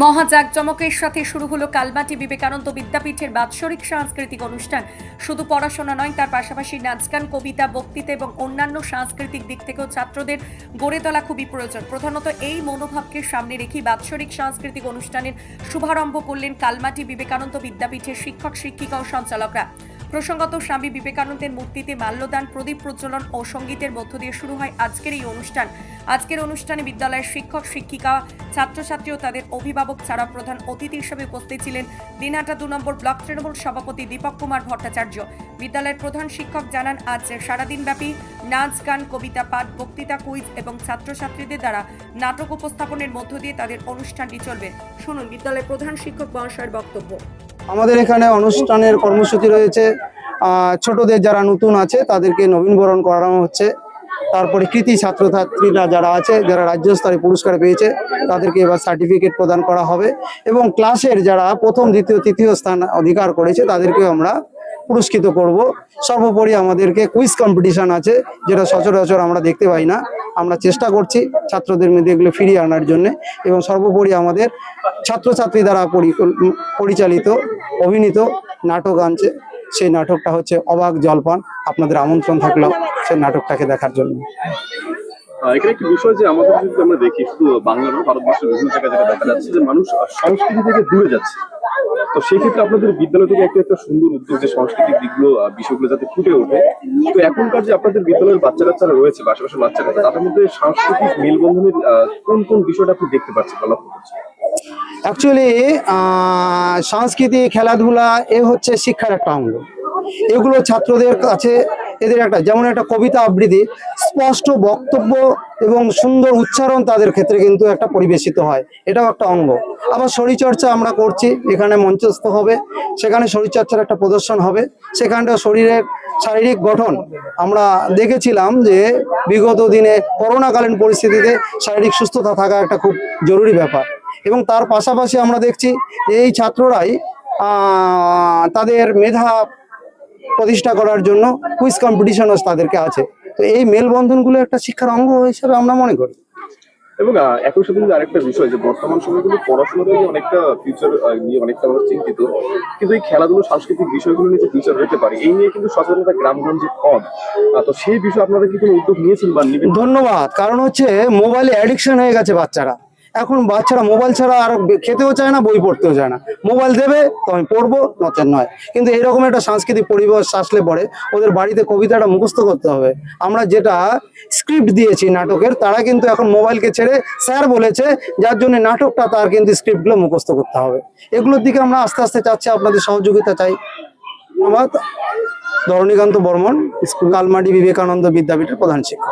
মহা জাঁকজমকের সাথে শুরু হলো কালমাটি বিবেকানন্দ বিদ্যাপীঠের বাৎসরিক সাংস্কৃতিক অনুষ্ঠান। শুধু পড়াশোনা নয়, তার পাশাপাশি নাচ গান, কবিতা, বক্তৃতা এবং অন্যান্য সাংস্কৃতিক দিক থেকেও ছাত্রদের গড়ে তোলা খুবই প্রয়োজন। প্রধানত এই মনোভাবকে সামনে রেখে বাৎসরিক সাংস্কৃতিক অনুষ্ঠানের শুভারম্ভ করলেন কালমাটি বিবেকানন্দ বিদ্যাপীঠের শিক্ষক শিক্ষিকা ও সঞ্চালকরা। প্রসঙ্গত, স্বামী বিবেকানন্দের মূর্তিতে মাল্যদান, প্রদীপ প্রজ্বলন ও সঙ্গীতের মধ্য দিয়ে শুরু হয় আজকের এই অনুষ্ঠান। আজকের অনুষ্ঠানে বিদ্যালয়ের শিক্ষক, শিক্ষিকা, ছাত্রছাত্রী ও তাদের অভিভাবক ছাড়া প্রধান অতিথি হিসেবে উপস্থিত ছিলেন দিনহাটা দু নম্বর ব্লক তৃণমূল সভাপতি দীপক কুমার ভট্টাচার্য। বিদ্যালয়ের প্রধান শিক্ষক জানান, আজ সারাদিনব্যাপী নাচ, গান, কবিতা, পাঠ, বক্তৃতা, কুইজ এবং ছাত্রছাত্রীদের দ্বারা নাটক উপস্থাপনের মধ্য দিয়ে তাদের অনুষ্ঠানটি চলবে। শুনুন বিদ্যালয়ের প্রধান শিক্ষক মহাশয়ের বক্তব্য। আমাদের এখানে অনুষ্ঠানের কর্মসূচি রয়েছে। ছোটদের যারা নতুন আছে, তাদেরকে নবীনবরণ করানো হচ্ছে। তারপরে কৃতি ছাত্রছাত্রীরা যারা আছে, যারা রাজ্য স্তরে পুরস্কার পেয়েছে, তাদেরকে এবার সার্টিফিকেট প্রদান করা হবে। এবং ক্লাসের যারা প্রথম, দ্বিতীয়, তৃতীয় স্থান অধিকার করেছে, তাদেরকেও আমরা পুরস্কৃত করব। সর্বোপরি আমাদেরকে কুইজ কম্পিটিশন আছে, যেটা সচরাচর আমরা দেখতে পাই না। আমরা চেষ্টা করছি ছাত্রদের মধ্যে এগুলো ফিরিয়ে আনার জন্য এবং সর্বোপরি আমাদের ছাত্রছাত্রী দ্বারা পরিচালিত, অভিনীত নাটক আনছে। সেই নাটকটা হচ্ছে অবাক জলপান। আপনাদের আমন্ত্রণ থাকল সেই নাটকটাকে দেখার জন্য। আমাদের দেখি, শুধু বাংলা ভারতবর্ষের বিভিন্ন জায়গায় দেখা যাচ্ছে যে মানুষ সংস্কৃতি থেকে দূরে যাচ্ছে। তো সেই ক্ষেত্রে আপনাদের বিদ্যালয় থেকে একটা একটা সুন্দর উদ্যোগ, যে সাংস্কৃতিক দিকগুলো বিষয়গুলো যাতে ফুটে ওঠে। তো এখনকার যে আপনাদের বিদ্যালয়ের বাচ্চা কাচ্চারা রয়েছে বা বাচ্চা কাচ্চা তাদের মধ্যে সাংস্কৃতিক মেলবন্ধনের কোন কোন বিষয়টা আপনি দেখতে পাচ্ছেন বা লক্ষ্য করছেন? অ্যাকচুয়ালি সংস্কৃতি খেলাধুলা, এ হচ্ছে শিক্ষার একটা অঙ্গ। এগুলো ছাত্রদের কাছে এদের একটা, যেমন একটা কবিতা আবৃত্তি, স্পষ্ট বক্তব্য এবং সুন্দর উচ্চারণ তাদের ক্ষেত্রে কিন্তু একটা পরিবেশিত হয়। এটাও একটা অঙ্গ। আবার শরীরচর্চা আমরা করছি, এখানে মঞ্চস্থ হবে, সেখানে শরীরচর্চার একটা প্রদর্শন হবে সেখানটা শরীরের শারীরিক গঠন। আমরা দেখেছিলাম যে বিগত দিনে করোনাকালীন পরিস্থিতিতে শারীরিক সুস্থতা থাকা একটা খুব জরুরি ব্যাপার। এবং তার পাশাপাশি আমরা দেখছি এই ছাত্ররাই তাদের মেধা প্রতিষ্ঠা করার জন্য কুইজ কম্পিটিশনও তাদেরকে আছে। তো এই মেলবন্ধনগুলো একটা শিক্ষার অঙ্গ হিসেবে আমরা মনে করি। এবং একই সাথে কিন্তু আরেকটা বিষয় যে বর্তমান সময়ে কিন্তু পড়াশোনা নিয়ে অনেকটা ফিউচার নিয়ে অনেকটা আমরা চিন্তিত। কিন্তু এই খেলাধুলো সাংস্কৃতিক বিষয়গুলো নিয়ে যে ফিউচার হতে পারে এই নিয়ে কিন্তু সচেতনতা গ্রামগঞ্জে কম। তো সেই বিষয়ে আপনারা কি কোনো উদ্যোগ নিয়েছেন বা ধন্যবাদ। কারণ হচ্ছে মোবাইলে অ্যাডিকশন হয়ে গেছে বাচ্চারা। এখন বাচ্চারা মোবাইল ছাড়া আর খেতেও চায় না, বই পড়তেও চায় না। মোবাইল দেবে তো আমি পড়ব, নচেত নয়। কিন্তু এরকম একটা সাংস্কৃতিক পরিবেশ আসলে পরে ওদের বাড়িতে কবিতাটা মুখস্থ করতে হবে। আমরা যেটা স্ক্রিপ্ট দিয়েছি নাটকের, তারা কিন্তু এখন মোবাইলকে ছেড়ে স্যার বলেছে, যার জন্য নাটকটা তার কিন্তু স্ক্রিপ্টগুলো মুখস্থ করতে হবে। এগুলোর দিকে আমরা আস্তে আস্তে চাচ্ছি, আপনাদের সহযোগিতা চাই। আমার ধরণীকান্ত বর্মন, কালমাটি বিবেকানন্দ বিদ্যাপীঠের প্রধান শিক্ষক।